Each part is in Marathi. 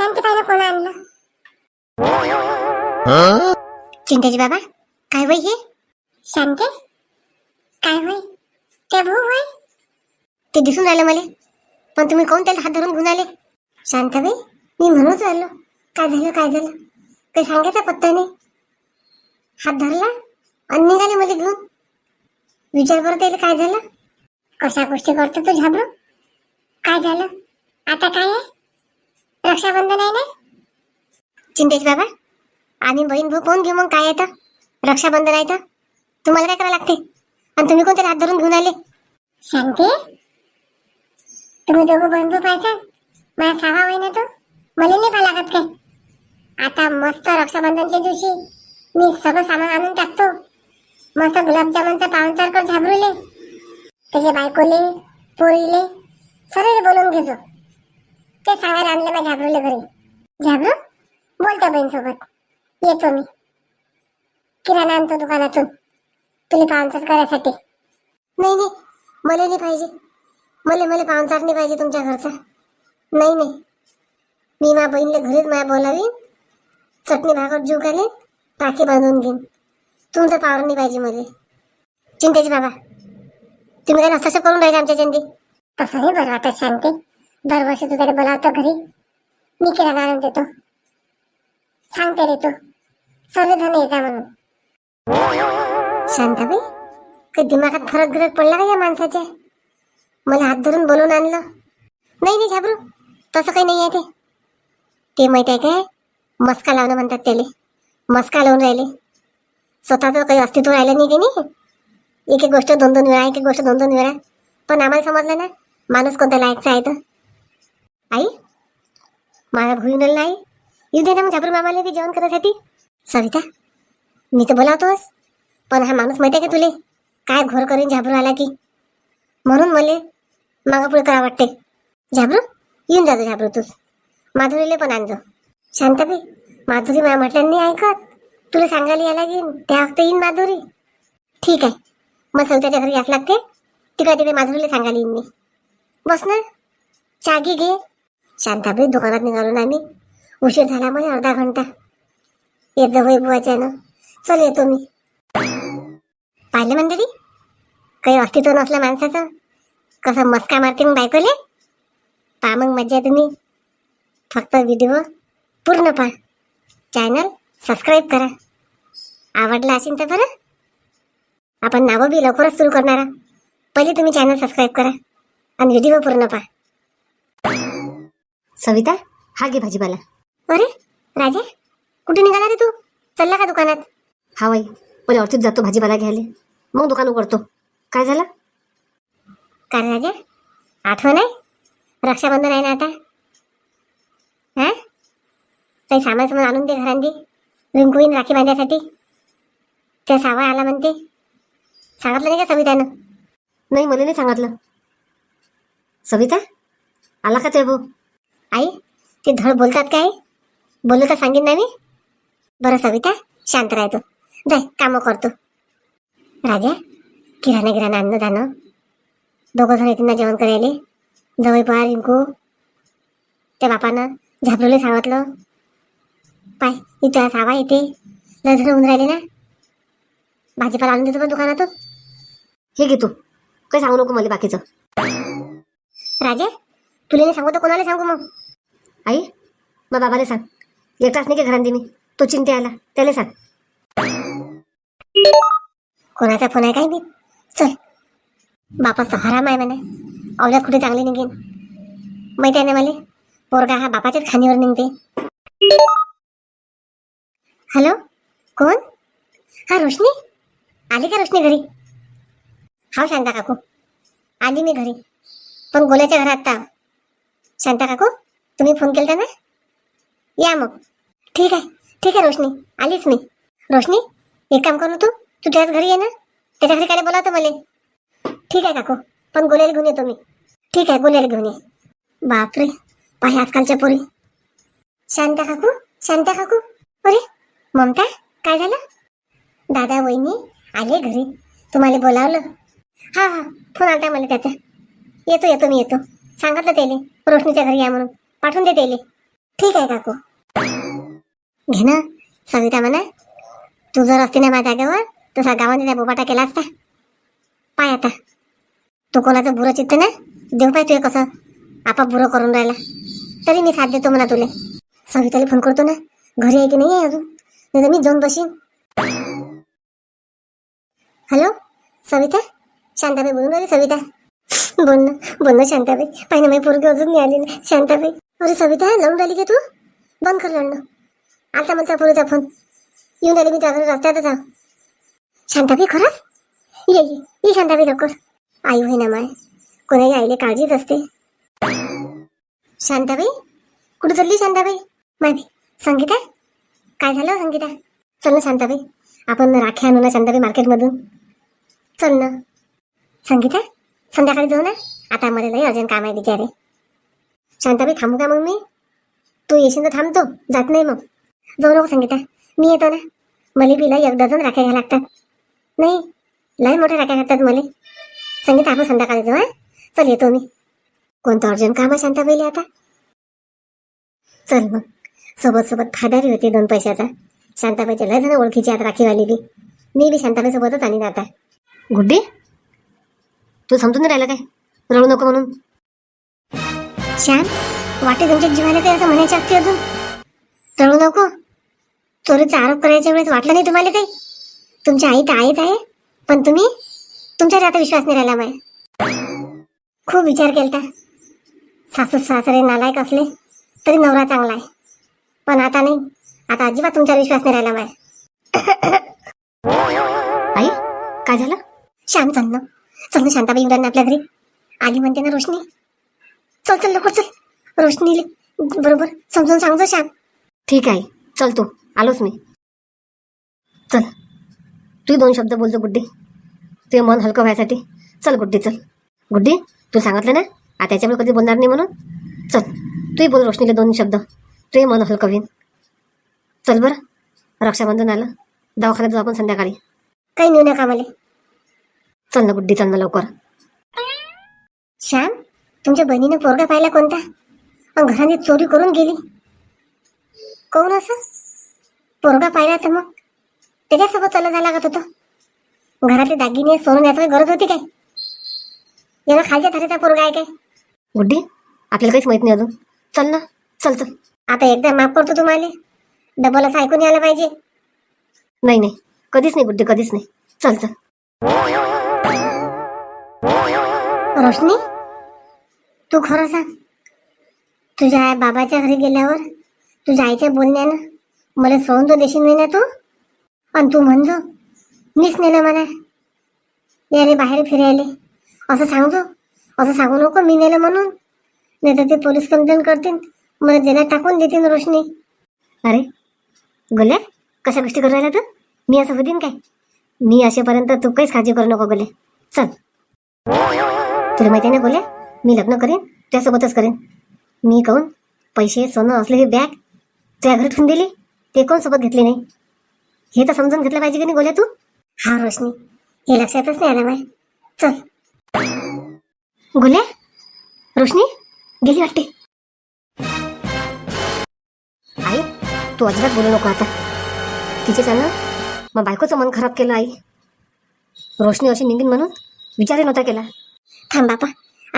शांतीबाईला कोण आणलं चिंताजी बाबा काय वय हे शांते काय होय ते भाऊ होय ते दिसून राहिलं मला पण तुम्ही कोण त्याला हात धरून आले शांताबाई मी म्हणूच राहिलो काय झालं काय झालं काही सांगायचा पत्ता नाही हात धरला आणि निघाले मला घेऊन विचार बरं त्याला काय झालं कशा गोष्टी करतो तू झाबरू काय झालं आता काय आहे रक्षाबंधन आहे ना? चिंतेश बाबा आणि बहीण भाऊ कोण घेऊ मग? काय येतं रक्षाबंधन आहे तर? तुम्हाला काय करावं लागते? आणि तुम्ही कोणत्या हात धरून घेऊन आले? सांगते. तुम्ही दोघं बंधू पाहिजे. मला सहा महिना तो. मला नाही पाहा लागत काय? आता मस्त रक्षाबंधनच्या दिवशी मी सगळं सामान आणून टाकतो. मस्त गुलाबजामुनचा पाहुणचार कर झाबरूले. त्याचे बायकोले पोरीले सर्व बोलून घेतो. ते सांगायला आणले मग झाबरूले घरी झाबरू? बोलतो बहीणसोबत. येतो मी. किराणा आणतो दुकानातून. तुला पाहुणचार करायसाठी. नाही नाही. मला नाही पाहिजे. मला मला पाहुणचार नाही पाहिजे तुमच्या घरचा. नाही नाही. मी माझ्या बहिणीला घरीच माया बोलावीन. चटणी भाकर जीव घालीन. टाकी बांधून घेईन. तुमचं पावर नाही पाहिजे मला. चिंतेची बाबा. तुम्ही काय तसं करून राहिले आमच्या चिंती तसं नाही बरं वाटत शांती. दरवर्षी तू त्याला बोलावतो घरी. मी किराणा आणून देतो. सांगते रे तू. सर्वजण येता म्हणून. शांताबाई काही दिमागात फरक गिरक पडला का या माणसाच्या? मला हात धरून बोलून आणलं. नाही नाही झाबरू तसं काही नाही आहे ते. ते माहीत आहे काय? मस्का लावणं म्हणतात त्याले. मस्का लावून राहिले. स्वतःचं काही अस्तित्व राहिलं नाही की नाही? एक एक गोष्ट दोन दोन वेळा एक एक गोष्ट दोन दोन वेळा. पण आम्हाला समजलं ना माणूस कोणत्या लायकचा आहे तर आई? माझा भुईन नाही. येऊ दे ना मग झापरू मामाला बी जेवण करायसाठी सविता मी तर बोलावतोस पण हा माणूस माहिती आहे का तुले? काय घोर करीन झाबरू आला की? म्हणून मले मागापुढे करा वाटते. झाबरू येऊन जातो झाबरू तूच. माधुरीले पण आणजो शांताबाई माधुरी मा म्हटल्याने ऐकत. तुला सांगायला यायला येईन त्या वक्त येईन माधुरी. ठीक आहे. मग सविताच्या घरी यास लागते. तिकडे तिकडे माधुरीला सांगायला येईन मी. बस ना. चागी घे. शांताबाई दुकानात निघालो ना आम्ही. उशीर झाला म्हणजे अर्धा घंटा. येत जा बुवाच्या ना चल येतो मी. पाहिले मंडळी? काही अस्तित्व नसलं माणसाचं. कसं मस्का मारते मग बायकोले? पहा मग मज्जा तुम्ही. फक्त व्हिडिओ पूर्ण पहा. चॅनल सबस्क्राईब करा. आवडला असेल तर बरं. आपण नावं बी लवकरच सुरू करणार पहिले तुम्ही चॅनल सबस्क्राईब करा. आणि व्हिडिओ पूर्ण पहा. सविता हा घे भाजीपाला. अरे राजा कुठे निघाला रे तू? चलला का दुकानात? हा बाई पहिले अर्थीत जातो भाजीपाला घ्यायला. मग दुकान उघडतो. काय झालं? काय राजा? आठवण आहे? रक्षाबंधन आहे ना आता? हा? काही सामान सामान आणून दे घरांनी. रिंकू येईन राखी बांधण्यासाठी त्या सावा आला म्हणते. सांगितलं नाही का सवितानं? नाही मला नाही सांगितलं. सविता आला का ते भाऊ आई ते धड बोलतात काय? बोललो तर सांगेन ना मी. बरं सविता शांत राहतो जाय कामं करतो राजा किराणा किराणा आणणं जाणं. दोघं जण येतील ना जेवण करायले. जवळ पहा रिंकू. त्या बापानं झापलोले सांगितलं. पाय इथं सावा येते. लय जण होऊन राहिले ना. भाजीपाला आणून देतो पण दुकानातून. हे घे तू. काही सांगू नको मला बाकीचं. राजा तुला नाही सांगू तर कोणाला सांगू मग? आई मग बाबाला सांग. एकटाच नाही की घरांनी मी? तो चिंते आला. त्याला सांग. कोणाचा फोन आहे काय मी? चल. बापाचा हराम आहे म्हणे. अवल्यात कुठे चांगली निघेन? माहिती आहे ना मला? पोरगा हा बापाच्याच खाणीवर निघते. हॅलो? कोण? हा रोशनी? आली का रोशनी घरी? हा शांता काकू. आली मी घरी. पण गोल्याच्या घरात आता. शांता काकू? तुम्ही फोन केलता ना? या मग. ठीक आहे. ठीक आहे रोशनी. आलीच मी. रोशनी एक काम करू तू तू. त्याच घरी ये ना. त्याच्या घरी काय बोलावतो मला? ठीक आहे काकू. पण गोल्याला घेऊन येतो मी. ठीक आहे गोल्याला घेऊन ये. बापरे. पाहि आजकालच्या पोरी. शांता काकू? शांता काकू? अरे ममता काय झालं? दादा वहिनी आले घरी. तुम्हाला बोलावलं? हा हा. फोन आलता मला त्याचा. येतो येतो मी येतो. सांगितलं त्याला. रोशनीच्या घरी या म्हणून. पाठवून दे त्याले ठीक आहे काकू. घे ना सविता म्हणा. तू जर असते ना माझ्या जागेवर तसा गावाने त्या बोबाटा केला असता. पाय आता. तू कोणाचं बुरं चित्त ना देऊ पाय तुझे कसं? आपा बुरं करून राहिला. तरी मी साथ देतो म्हणा तुले. सविताला फोन करतो ना. घरी आहे की नाही आहे अजून? नाही तर मी जाऊन बसीन हॅलो सविता? शांताबाई बोलून राहिली सविता. बोल ना बोल ना शांताबाई. पाहिजे माझी पोरगी अजून नाही आली ना. शांताबाई अरे सविता लावून राहिली का तू? बंद कर लढणं आता म्हणता पोरीचा फोन. येऊन राहिली मी त्याकडे रस्त्यातच आहो. शांताबाई खरंच? ये ये ये शांताबाई लवकर. आई होईना माय कोणाही आईले काळजीच असते. शांताबाई कुठं चालली शांताबाई? माहिती संगीता? काय झालं संगीता? चल ना शांताबाई आपण राखी आणू ना शांताबाई मार्केटमधून चल ना. संगीता? संध्याकाळी जाऊ ना. आता मला लई अर्जंट काम आहे बिचारे. शांताबाई थांबू का मग मी? तू येशील तर थांबतो. जात नाही मग. जाऊ नको संगीता. मी येतो ना. मला लय एक डझन राख्या घ्या लागतात. नाही लय मोठ्या राख्या लागतात मले. संगीता आपण संध्याकाळी जाऊ हा? चल येतो मी. कोणतं अर्जंट काम आहे शांताबाईला आता? चल मग. सोबत सोबत खादारी होती दोन पैशाचा. शांताबाईच्या लय जण ओळखीची आता राखीवाली बी. मी बी शांताबाई सोबतच आणीन आता गुड्डी? तू समजून राहिला काय? रडू नको म्हणून. श्याम वाटे तुमच्या जीवाला काही असं म्हणायचं असते अजून? रडू नको. चोरीचा आरोप करायच्या वेळेस वाटलं नाही तुम्हाला काही? तुमची आई तर आईच आहे पण तुम्ही? तुमच्यावर आता विश्वास नाही राहिला माय. खूप विचार केलता. सासू सासरे नालायक असले तरी नवरा चांगला आहे. पण आता नाही. आता अजिबात तुमच्यावर विश्वास नाही राहिला माय. आई काय झालं? श्याम ना. चल ना शांताबाई येऊन ना आपल्या घरी. आली म्हणते ना रोशनी. चल चल लवकर चल. रोशनीले बरोबर समजून सांगतो श्याम ठीक आहे चल तू. आलोच मी. चल. तू दोन शब्द बोलतो गुड्डी. ते मन हलकं व्हायसाठी. चल गुड्डी चल. गुड्डी तू सांगितलं ना? आता याच्यामुळे कधी बोलणार नाही म्हणून? चल तूही बोल रोशनीला दोन शब्द. ते मन हलकं होईन. चल बरं. रक्षाबंधन आलं. दवाखान्यात जाऊ आपण संध्याकाळी. काही नेऊ नका मला चल ना बुद्धी चल ना लवकर. श्याम तुमच्या बहिणीने पोरगा पाहिला कोणता? मग घराने चोरी करून गेली. कोण असं? पोरगा पाहिला तर मग? त्याच्यासोबत चला झाला का होतं. घरातले दागिने सोडून याचं काही गरज होती काय? याला खालच्या थारीचा पोरगा आहे काय? गुड्डी आपल्याला काहीच माहीत नाही अजून. चल ना चल चल. आता एकदा माफ करतो तुम्हाला. डबल असं ऐकून यायला पाहिजे. नाही नाही. कधीच नाही गुड्डी कधीच नाही. चल चल. रोशनी तू खरं सांग. तुझ्या बाबाच्या घरी गेल्यावर तुझ्या आईच्या बोलण्यानं मला सोडून तो देशील नाही ना तू? आणि तू म्हणजो मीच नेलं मला याले बाहेर फिरायले. असं सांगजो असं सांगू नको मी नेलं म्हणून. नाही तर ते पोलीस कंप्लेंट करतील मला जेलात टाकून देतील रोशनी. अरे गोल्या कशा गोष्टी करू राहिल्या तू? मी असं होतीन काय? मी असेपर्यंत तू काहीच काळजी करू नको गोले. चल. तुला माहिती आहे ना गोल्या? मी लग्न करेन त्यासोबतच करेन. मी कहून? पैसे सोनं असले बॅग तुझ्या घरी ठेवून दिली? ते कोण सोबत घेतले नाही? हे तर समजून घेतलं पाहिजे की नाही गोल्या तू? हा रोशनी हे लक्षातच नाही आलं माय चल. गोल्या? रोशनी गेली वाटते. आई तू अजिबात बोलू नको आता. तिचे ना? मग बायकोचं मन खराब केलं आई. रोशनी अशी निघीन म्हणून विचार नव्हता केला. थांब बापा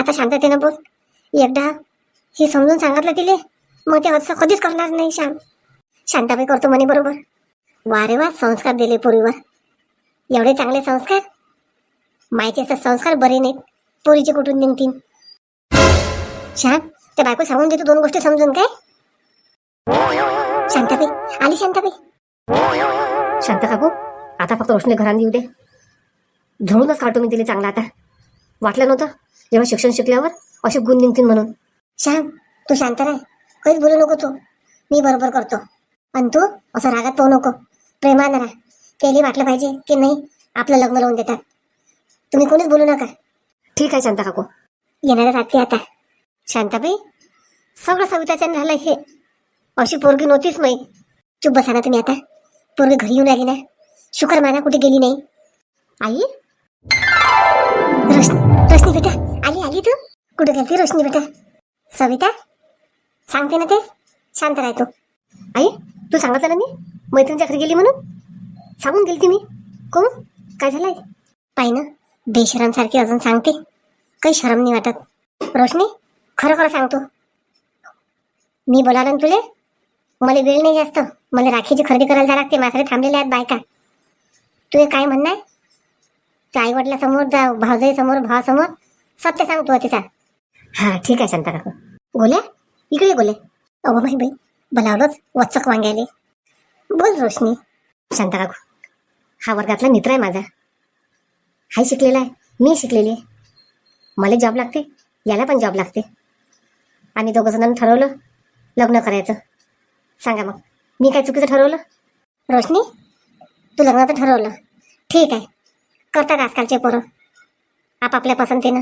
आता शांततेनं बोल. एकदा हे समजून सांगितलं तिले मग ते असं कधीच करणार नाही श्याम. शांताबाई करतो म्हणे बरोबर. वारे वा संस्कार दिले पोरीवर. एवढे चांगले संस्कार? मायचे तर संस्कार बरे नाहीत पोरीचे कुठून निघतील? श्याम त्या बायको सांगून देतो दोन गोष्टी समजून काय? शांताबाई आली शांताबाई. शांत काकू आता फक्त रोशनी घरात येऊ दे. झोळूनच काढतो मी तिला चांगला आता. वाटलं नव्हतं? जेव्हा शिक्षण शिकल्यावर असे गुण निघतील म्हणून. श्याम तू शांत राह. काहीच बोलू नको तू. मी बरोबर करतो. आणि तू असं रागात पाहू नको. प्रेमानं राह. त्याला वाटलं पाहिजे की नाही आपलं लग्न लावून देतात. तुम्ही कोणीच बोलू नका. ठीक आहे शांता काकू. येणाऱ्या रात्री आता. शांताबाई सगळं सविताचं झालं हे. अशी पोरगी नव्हतीच माई. चुप बसा ना तुम्ही आता. पोरगी घरी येऊन आली ना. शुक्र माना कुठे गेली नाही. आई? रोशनी बेटा. आली आली तू? कुठे गेलती रोशनी बेटा? सविता? सांगते ना तेच शांत राह तू. आई तू सांगत ना मी? मैत्रिणीच्या घरी गेली म्हणून? सांगून गेली ती मी. कोण? काय झालंय? पाहि ना. बेशरमसारखी अजून सांगते. काही शरम नाही वाटत. रोशनी खरं खरं सांगतो मी बोलावलं ना तुले? मला वेळ नाही जास्त. मला राखीची खरेदी करायला जायला लागते. माझ्याकडे थांबलेल्या आहेत बायका. तुझे काय म्हणणं आहे? त्या आई वडिलासमोर जा भावजाई समोर भावासमोर सत्य सांगतो तिचा हा ठीक आहे शांता काकू. गोल्या इकडे गोले अहो माही बाई बलावलंच वचक वांग्याले. बोल रोशनी. शांता काकू हा वर्गातला मित्र आहे माझा. हाय शिकलेला आहे मी शिकलेली आहे. मला जॉब लागते याला पण जॉब लागते. आम्ही दोघं जणांनी ठरवलं लग्न करायचं. सांगा मग मी काय चुकीचं ठरवलं? रोशनी तू लग्नाचं ठरवलं. ठीक आहे करतात आजकालचे पोरं. आपापल्या पसंतीनं.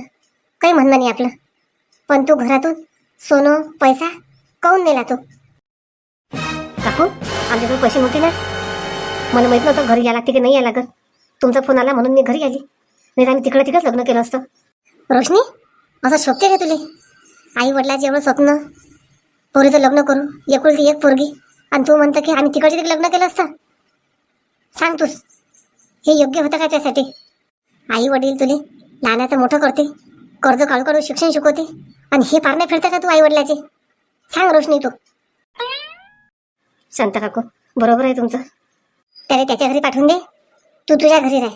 काही म्हणणं नाही आपलं. पण तू घरातून सोनं पैसा काऊन नेला तू? काकू आमच्याकडे पैसे नव्हते ना? मला माहीत नव्हतं घरी यायला लागते की नाही यायला लागत. तुमचा फोन आला म्हणून मी घरी आली. नाही तर आम्ही तिकडे तिकडेच लग्न केलं असतं. रोशनी असं शोभते का तुले? आई वडिलाचे एवढं स्वप्न. पोरीचं लग्न करू एकुलती एक पोरगी. आणि तू म्हणतं की आम्ही तिकडचे तिकडे लग्न केलं असतं. सांग तूच. हे योग्य होतं का त्यासाठी? आई वडील तुले लहानाचं मोठं करते कर्ज काढू काढू शिक्षण शिकवते आणि हे पारणे फिरता का तू आई वडिलाचे? सांग रोशनी तू. शांत काकू बरोबर आहे तुमचं. त्याला त्याच्या घरी पाठवून दे. तू तुझ्या घरी राह.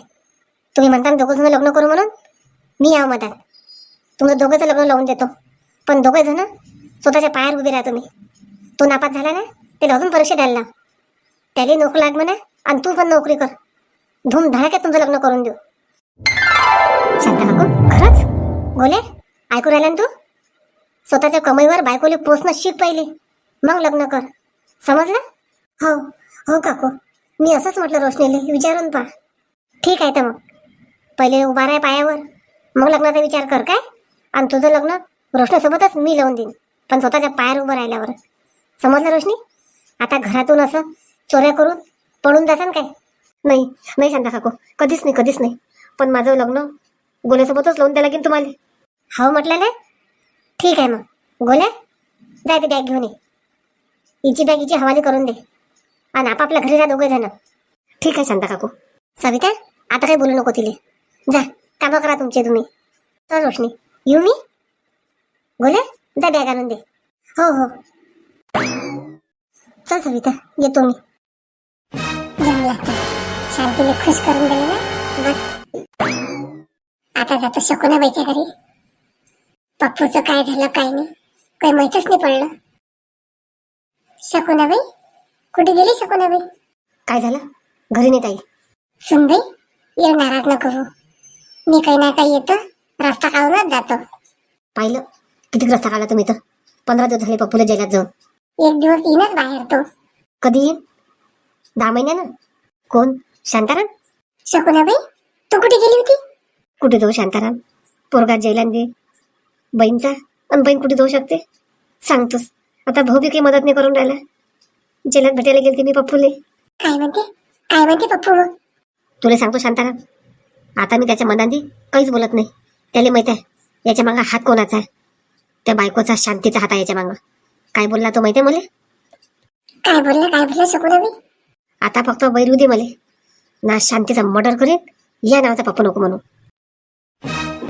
तुम्ही म्हणता ना दोघं जण लग्न करू म्हणून? मी यावं मधात. तुमचं दोघंचं लग्न लावून देतो. पण दोघे जण स्वतःच्या पायावर उभे राहा तुम्ही. तो नापास झाला ना ते अजून परीक्षा द्यायला लाव. त्याला नोकरी लाग म्हणा आणि तू पण नोकरी कर. धूम धडाक्यात तुमचं लग्न करून देऊ. शांत काकू खरंच? गोले ऐकू राहिला ना तू? स्वतःच्या कमाईवर बायकोले पोचणं शिक पहिले. मग लग्न कर. समजलं? हो हो काकू. मी असंच म्हटलं रोशनीले विचारून पहा. ठीक आहे तर मग. पहिले उभा राहा पायावर. मग लग्नाचा विचार कर काय? आणि तुझं लग्न रोशनीसोबतच मी लावून देईन पण स्वतःच्या पायावर उभं राहिल्यावर. समजलं रोशनी? आता घरातून असं चोऱ्या करून पळून जासान काय? नाही नाही शांता काकू. कधीच नाही कधीच नाही. पण माझं लग्न गोल्यासोबतच लोन द्यायला लागेल तुम्हाला. हो म्हटलं ना ठीक आहे मग. गोल्या जाय ते बॅग घेऊन ये. हिची बॅग हिची हवाली करून दे. आणि आपापल्या घरी जा दोघे जण. ठीक आहे शांता काकू. सविता आता काही बोलू नको तिले. जा कामं करा तुमचे तुम्ही. चल रोशनी. येऊ मी? गोल्या जा बॅग आणून दे. हो हो. चल सविता येतो मी. जमलं आता शांतीने खुश करून दिले ना? बस. आता जातो शकुनाबाईच्या घरी. पप्पूचं काय झालं काय नाही. काही माहीतच नाही पडलं. शकुनाबाई कुठे गेली शकुनाबाई काय झालं? घरी नाही ताई. सुनबाई ये नाराज न करू मी काही ना काही येतो रस्ता काढूनच जातो. पाहिलं? किती रस्ता काढला तुम्ही तर पंधरा दिवस झाले पप्पूला जेलात जाऊन. एक दिवस येईनच बाहेर तो. कधी येईल दहा महिन्यानं? कोण? शांताराम? शकुनाबाई तू कुठे गेली होती? कुठे जाऊ शांताराम? पोरगा जेलात दे बहीणचा आणि बहीण कुठे जाऊ शकते? सांगतोस. आता भाऊ बी काही मदत नाही करून राहिला. जेलात भेटायला गेलते मी पप्पूले. काय म्हणते? काय म्हणते पप्पू? मग तुला सांगतो शांताराम आता मी त्याच्या मनाने काहीच बोलत नाही. त्याला माहीत आहे याच्या मागं हात कोणाचा आहे? त्या बायकोचा शांतीचा हात आहे याच्या मागं. काय बोलला तो माहिती आहे मला? काय बोलला? काय बोलला शकू आता फक्त बैरू दे मले. ना शांतीचा मर्डर करेन या नावाचा पप्पू नको म्हणू.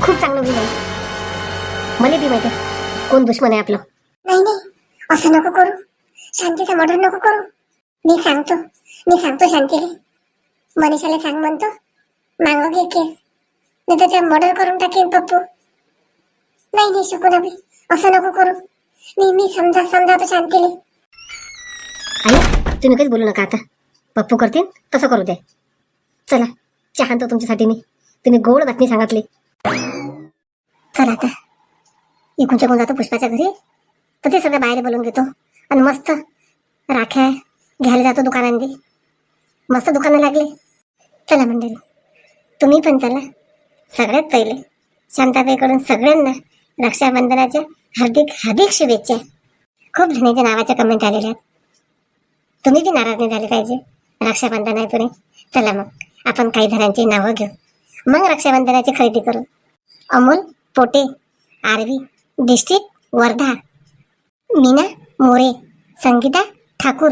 खूप चांगलं होईल मला. मला बी माहिती आहे. कोण दुश्मन आहे आपलं? नाही नाही. असं नको करू. शांतीचा मर्डर नको करू. मी सांगतो. मी सांगतो शांतीला. मनीषाला सांग म्हणतो. मागव घे केस. नाही तर मर्डर करून टाकेन पप्पू. नाही नाही शकू मी असं नको करू. मी मी समजा समजावतो शांतीला. आई तुम्ही काहीच बोलू नका आता. पप्पू करतील तसं करू दे. चला चहा आणतो तुमच्यासाठी मी. तुम्ही गोड बातमी सांगितली. चला आता. इकून चकून जातो पुष्पाच्या घरी. तर ते सगळं बाहेर बोलून घेतो. आणि मस्त राख्या घ्यायला जातो दुकानांनी. मस्त दुकानं लागले. चला मंडळी. तुम्ही पण चला. सगळ्यात पहिले शांताबाईकडून सगळ्यांना रक्षाबंधनाच्या हार्दिक हार्दिक शुभेच्छा. खूप जणांच्या नावाच्या कमेंट आलेल्या आहेत. तुम्ही बी नाराज नाही झाले पाहिजे. रक्षाबंधन आहे चला मग. आपण काही जणांची नावं घेऊ. मग रक्षाबंधनाची खरेदी करू. अमोल पोटे आरवी डिस्ट्रिक्ट वर्धा मीना मोरे संगीता ठाकूर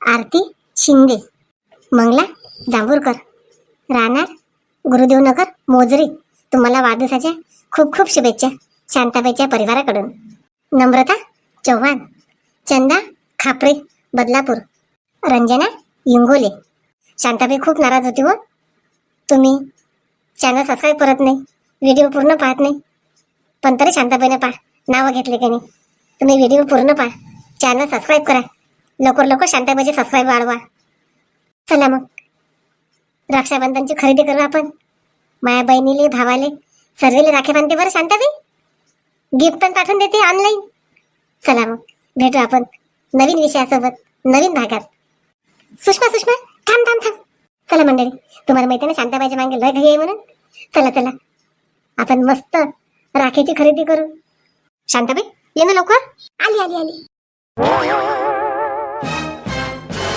आरती शिंदे मंगला जांभूरकर राहणार गुरुदेवनगर मोजरी. तुम्हाला वाढदिवसाच्या खूप खूप शुभेच्छा. शांताबाईच्या परिवाराकडून. नम्रता चव्हाण. चंदा खापरे बदलापूर. रंजना इंगोले शांताबाई खूप नाराज होती व तुम्ही चॅनल सबस्क्राईब करत नाही. व्हिडिओ पूर्ण पाहत नाही. पण तरी शांताबाईने पहा. नावं घेतले की नाही. तुम्ही व्हिडिओ पूर्ण पहा. चॅनल सबस्क्राईब करा. लवकर लवकर शांताबाईचे सबस्क्राईब वाढवा. चला मग. रक्षाबंधनची खरेदी करू आपण. माया बहिणीले भावाले सर्वेले राखे बांधते बरं शांताबाई. गिफ्ट पण पाठवून देते ऑनलाईन चला मग. भेटू आपण नवीन विषयासोबत नवीन भागात. सुषमा सुषमा थांब थांब थांब. चला मंडळी तुम्हाला माहिती ना शांताबाईच्या मागे लय घाई आहे म्हणून. चला चला. आपण मस्त राखीची खरेदी करू. शांताबाई ये ना लवकर. आली आली आली.